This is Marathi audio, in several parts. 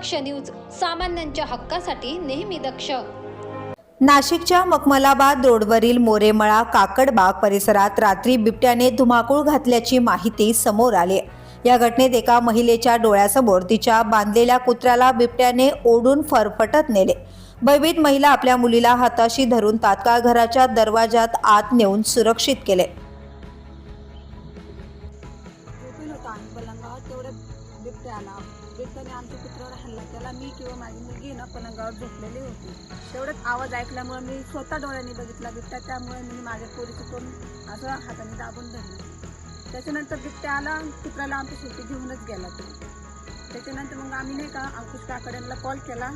दक्ष न्यूज सामान्यांच्या हक्कासाठी नेहमी दक्ष. नाशिकच्या मखमलाबाद रोडवरील मोरेमळा काकडबाग परिसरात रात्री बिबट्याने धुमाकूळ घातल्याची माहिती समोर आली. या घटनेत एका महिलेच्या डोळ्यासमोर तिच्या बांधलेल्या कुत्र्याला बिबट्याने ओढून फरफटत नेले. भयभीत महिला आपल्या मुलीला हाताशी धरून तात्काळ घराच्या दरवाजात आत नेऊन सुरक्षित केले. झोपेल बिबट्या आला बिबट्याने आमच्या कुत्र्यावर हल्ला केला. मी किंवा माझी मुलगी ना पलंगावर झोपलेली होती. तेवढंच आवाज ऐकल्यामुळे मी स्वतः डोळ्यांनी बघितला बिबट्या. त्यामुळे मी माझ्या पोरीचं तोंड असं हाताने दाबून धरलं. त्याच्यानंतर बिबट्या आला. कुत्र्याला आमच्या शेवटी घेऊनच गेला तो. त्याच्यानंतर मग आम्ही नाही का अंकुश काकड्यांना कॉल केला.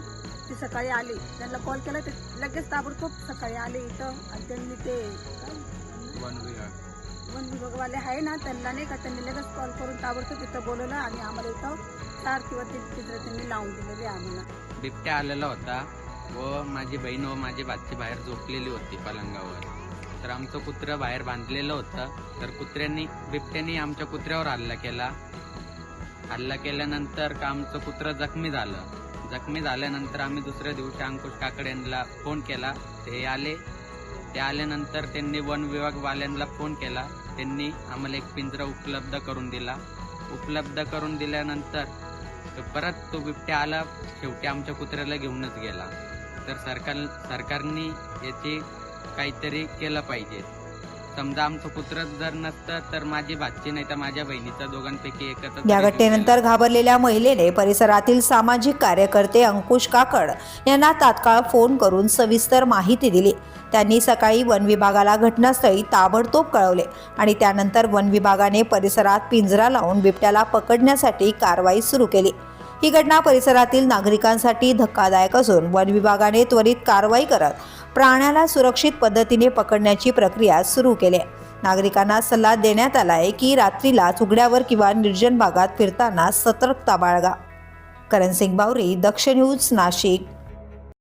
ते सकाळी आले. त्यांना कॉल केला. ते लगेच ताबडतोब सकाळी आले इथं. आणि त्यांनी ते वन विभागवाले आहे ना त्यांना नाही का त्यांनी लगेच कॉल करून ताबडतोब तिथं बोलवलं आणि आम्हाला इथं चार किंवा तीन चित्र त्यांनी लावून दिलेले आम्हाला. बिबट्या आलेला होता व माझी बहीण व माझी बाची बाहेर झोपलेली होती पलंगावर. तर आमचं कुत्रं बाहेर बांधलेलं होतं. तर कुत्र्यांनी बिबट्याने आमच्या कुत्र्यावर हल्ला केला. हल्ला केल्यानंतर का आमचं कुत्रं जखमी झालं? जखमी झाल्यानंतर आम्ही दुसऱ्या दिवशी अंकुश काकडे यांना फोन केला. ते आले. ते आल्यानंतर त्यांनी वन विभागवाल्यांना फोन केला. त्यांनी आम्हाला एक पिंजरा उपलब्ध करून दिला. उपलब्ध करून दिल्यानंतर तर परत तो बिबट्या आला. शेवटी आमच्या कुत्र्याला घेऊनच गेला. तर सरकार सरकारने याची काहीतरी केलं पाहिजे. समजा आमचं कुत्र जर नसतं तर माझी भाची नाही तर माझ्या बहिणीचा दोघांपैकी एकच या घटनेनंतर घाबरलेल्या महिलेने परिसरातील सामाजिक कार्यकर्ते अंकुश काकड यांना तात्काळ फोन करून सविस्तर माहिती दिली. त्यांनी सकाळी वन विभागाला घटनास्थळी ताबडतोब कळवले आणि त्यानंतर वन विभागाने परिसरात पिंजरा लावून बिबट्याला पकडण्यासाठी कारवाई सुरू केली. ही घटना परिसरातील नागरिकांसाठी धक्कादायक असून वन विभागाने त्वरित कारवाई करत प्राण्याला सुरक्षित पद्धतीने पकडण्याची प्रक्रिया सुरू केली. नागरिकांना सल्ला देण्यात आला आहे की रात्रीला उघड्यावर किंवा निर्जन भागात फिरताना सतर्कता बाळगा. करण सिंग बावरी दक्ष न्यूज नाशिक.